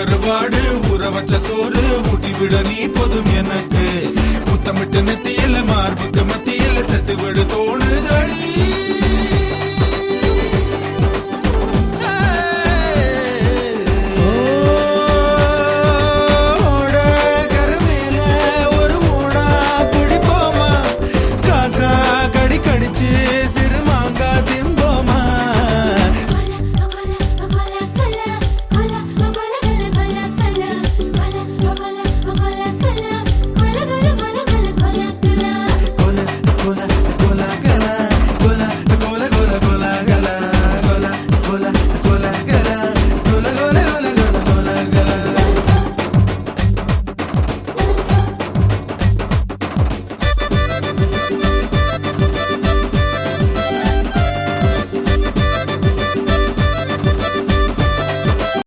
கருவாடு ஊற வச்ச சோறு ஊட்டி விட நீ போதும் எனக்கு. முத்தமிட்டு நெத்தியில மார்புக்கு மத்தியில செத்து விடு தோணும் gola gola gola gola gola gola gola gola gola